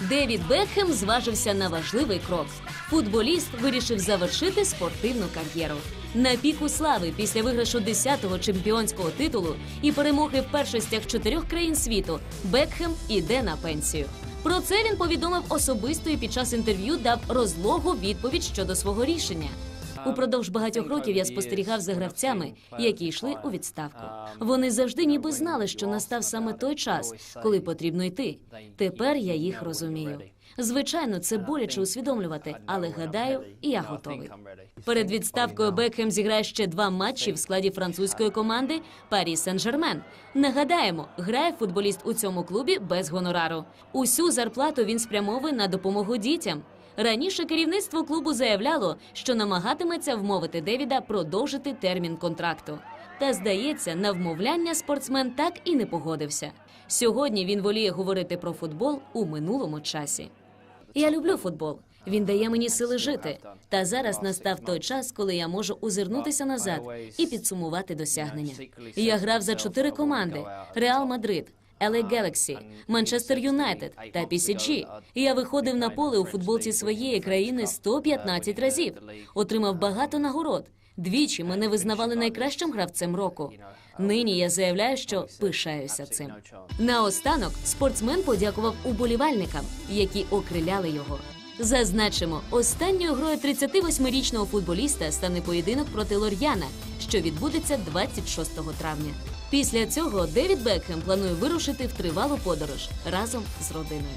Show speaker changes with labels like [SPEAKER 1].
[SPEAKER 1] Девід Бекхем зважився на важливий крок. Футболіст вирішив завершити спортивну кар'єру. На піку слави після виграшу 10-го чемпіонського титулу і перемоги в першостях чотирьох країн світу Бекхем іде на пенсію. Про це він повідомив особисто і під час інтерв'ю дав розлогу відповідь щодо свого рішення. Упродовж багатьох років я спостерігав за гравцями, які йшли у відставку. Вони завжди ніби знали, що настав саме той час, коли потрібно йти. Тепер я їх розумію. Звичайно, це боляче усвідомлювати, але гадаю, і я готовий. Перед відставкою Бекхем зіграє ще два матчі в складі французької команди Парі Сен-Жермен. Нагадаємо, грає футболіст у цьому клубі без гонорару. Усю зарплату він спрямовує на допомогу дітям. Раніше керівництво клубу заявляло, що намагатиметься вмовити Девіда продовжити термін контракту. Та здається, на вмовляння спортсмен так і не погодився. Сьогодні він воліє говорити про футбол у минулому часі. Я люблю футбол. Він дає мені сили жити. Та зараз настав той час, коли я можу озирнутися назад і підсумувати досягнення. Я грав за чотири команди: Реал Мадрид. LA Galaxy, Манчестер Юнайтед та PSG. Я виходив на поле у футболці своєї країни 115 разів. Отримав багато нагород. Двічі мене визнавали найкращим гравцем року. Нині я заявляю, що пишаюся цим. Наостанок спортсмен подякував уболівальникам, які окриляли його. Зазначимо, останньою грою 38-річного футболіста стане поєдинок проти Лор'яна, що відбудеться 26 травня. Після цього Девід Бекхем планує вирушити в тривалу подорож разом з родиною.